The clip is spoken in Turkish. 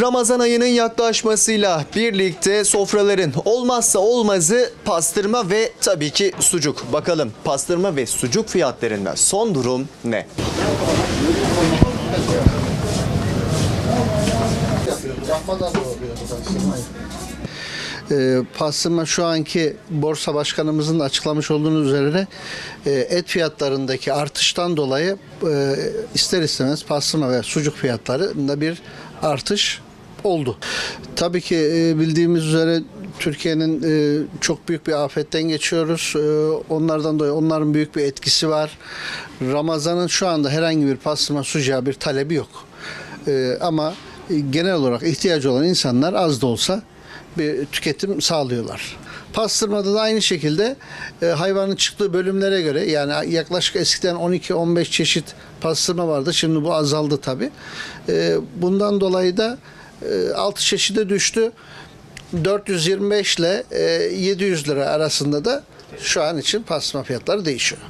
Ramazan ayının yaklaşmasıyla birlikte sofraların olmazsa olmazı pastırma ve tabii ki sucuk. Bakalım pastırma ve sucuk fiyatlarında son durum ne? E, pastırma şu anki borsa başkanımızın açıklamış olduğunuz üzerine e, et fiyatlarındaki artıştan dolayı e, ister istemez pastırma ve sucuk fiyatlarında bir artış oldu. Tabii ki e, bildiğimiz üzere Türkiye'nin e, çok büyük bir afetten geçiyoruz. E, onlardan dolayı onların büyük bir etkisi var. Ramazan'ın şu anda herhangi bir pastırma sucuğa bir talebi yok. Ama genel olarak ihtiyacı olan insanlar az da olsa bir tüketim sağlıyorlar. Pastırmada da aynı şekilde e, hayvanın çıktığı bölümlere göre yani yaklaşık eskiden 12-15 çeşit pastırma vardı. Şimdi bu azaldı tabi. bundan dolayı da e, 6 çeşide düştü. 425 ile e, 700 lira arasında da şu an için pastırma fiyatları değişiyor.